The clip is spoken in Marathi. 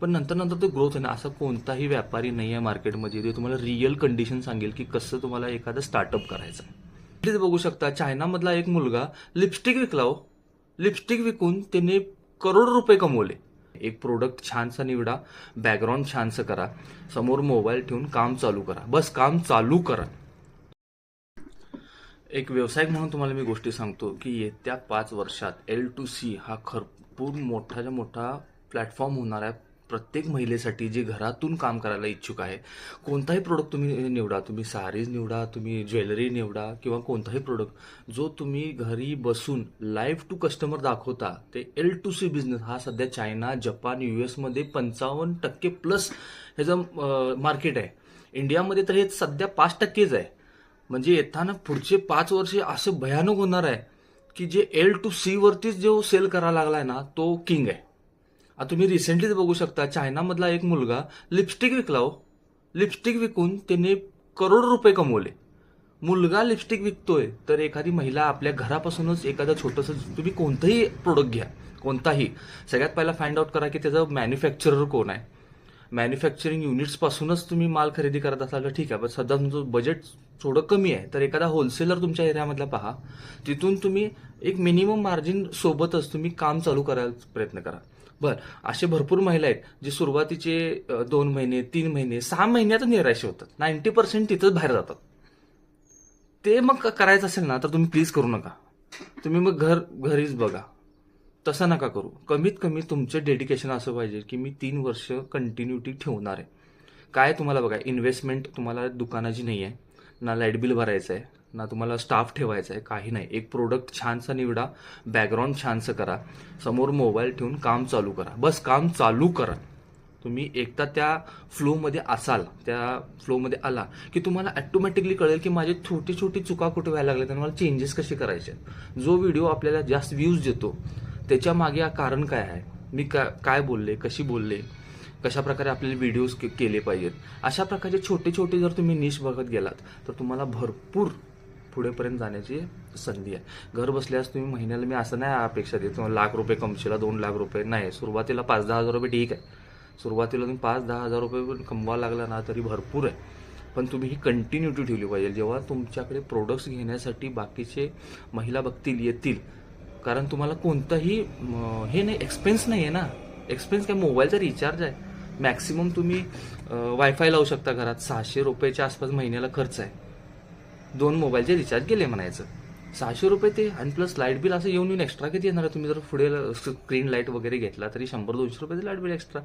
पण नंतर नंतर ते ग्रोथ आहे ना असा कोणताही व्यापारी नाही आहे मार्केटमध्ये जे तुम्हाला रिअल कंडिशन सांगेल की कसं तुम्हाला एखादं स्टार्टअप करायचं प्लीज बघू शकता चायनामधला एक मुलगा लिपस्टिक विकला हो. लिपस्टिक विकून त्याने करोड रुपये कमवले. एक प्रोडक्ट छानसा निवडा बॅकग्राऊंड छानसं करा. समोर मोबाईल ठेवून काम चालू करा. बस काम चालू करा. एक व्यावसायिक म्हणून तुम्हाला मी गोष्टी सांगतो की येत्या पाच वर्षात एल टू सी हा भरपूर मोठाच्या मोठा प्लॅटफॉर्म होणार आहे. प्रत्येक महिलेसाठी जी घरातून काम करायला इच्छुक आहे कोणताही प्रोडक्ट तुम्ही निवडा तुम्ही सारीज निवडा तुम्ही ज्वेलरी निवडा किंवा कोणताही प्रोडक्ट जो तुम्ही घरी बसून लाईव्ह टू कस्टमर दाखवता ते एल टू सी बिझनेस हा सध्या चायना जपान यू एसमध्ये पंचावन्न टक्के प्लस ह्याचं मार्केट आहे. इंडियामध्ये तर हे सध्या पाच टक्केच आहे. म्हणजे येताना पुढचे पाच वर्षे असं भयानक होणार आहे की जे एल टू सीवरतीच जो सेल करायला लागला आहे ना तो किंग आहे. तुम्ही रिसेंटलीच बघू शकता चायनामधला एक मुलगा लिपस्टिक विकला हो. लिपस्टिक विकून त्याने करोड रुपये कमवले. मुलगा लिपस्टिक विकतोय तर एखादी महिला आपल्या घरापासूनच एखादं छोटंसं तुम्ही कोणतंही प्रोडक्ट घ्या कोणताही. सगळ्यात पहिला फाइंड आउट करा की त्याचं मॅन्युफॅक्चरर कोण आहे. मॅन्युफॅक्चरिंग युनिट्सपासूनच तुम्ही माल खरेदी करत असाल तर ठीक आहे पण सध्या तुमचं बजेट थोडं कमी आहे. तर एखादा होलसेलर तुमच्या एरियामधला पहा तिथून तुम्ही एक मिनिमम मार्जिन सोबतच तुम्ही काम चालू करायला प्रयत्न करा. बर असे भरपूर महिला आहेत जे सुरुवातीचे दोन महिने तीन महिने सहा महिन्यात निराशे होतात. नाईन्टी पर्सेंट तिथंच बाहेर जातात. ते मग करायचं असेल ना तर तुम्ही प्लीज करू नका. तुम्ही मग घर घरीच बघा. तसं नका करू. कमीत कमी तुमचं डेडिकेशन असं पाहिजे की मी तीन वर्ष कंटिन्युटी ठेवणार आहे. काय तुम्हाला बघा इन्व्हेस्टमेंट तुम्हाला दुकानाची नाही आहे ना लाइट बिल भरायचं आहे ना तुम्हाला स्टाफ ठेवायचा आहे काही नाही. एक प्रोडक्ट छानसा निवडा बॅकग्राऊंड छानसं करा. समोर मोबाईल ठेवून काम चालू करा. बस काम चालू करा. तुम्ही एकदा त्या फ्लोमध्ये असाल त्या फ्लोमध्ये आला की तुम्हाला ॲटोमॅटिकली कळेल की माझे छोटी छोटी चुका कुठे व्हायला लागल्या आणि मला चेंजेस कसे करायचे जो व्हिडिओ आपल्याला जास्त व्ह्यूज देतो त्याच्यामागे कारण काय आहे? मी का काय बोलले कशी बोलले? कशा प्रकारे आपल्याला व्हिडिओज के केले पाहिजेत? अशा प्रकारचे छोटे छोटे जर तुम्ही निश बघत गेलात तर तुम्हाला भरपूर पुढेपर्यंत जाण्याची संधी आहे. घर बसल्यास तुम्ही महिन्याला मी असं नाही अपेक्षा देत तुम्हाला लाख रुपये कमशीला दोन लाख रुपये. नाही सुरुवातीला पाच दहा हजार रुपये ठीक आहे. सुरुवातीला तुम्ही पाच दहा हजार रुपये पण कमवा लागला ना तरी भरपूर आहे. पण तुम्ही ही कंटिन्युटी ठेवली पाहिजे. जेव्हा तुमच्याकडे प्रोडक्ट्स घेण्यासाठी बाकीचे महिला बघतील येतील कारण तुम्हाला कोणताही हे नाही एक्सपेन्स नाही आहे ना. एक्सपेन्स काय मोबाईलचा रिचार्ज आहे. मॅक्सिमम तुम्ही वायफाय लावू शकता घरात. सहाशे रुपयाच्या आसपास महिन्याला खर्च आहे. दोन मोबाईलचे रिचार्ज केले म्हणायचं. सहाशे रुपये ते आणि प्लस लाइट बिल असं येऊन येऊन एक्स्ट्रा किती येणार आहे? तुम्ही जर पुढे स्क्रीन लाइट वगैरे घेतला तरी शंभर दोनशे रुपयाचं लाइट बिल एक्स्ट्रा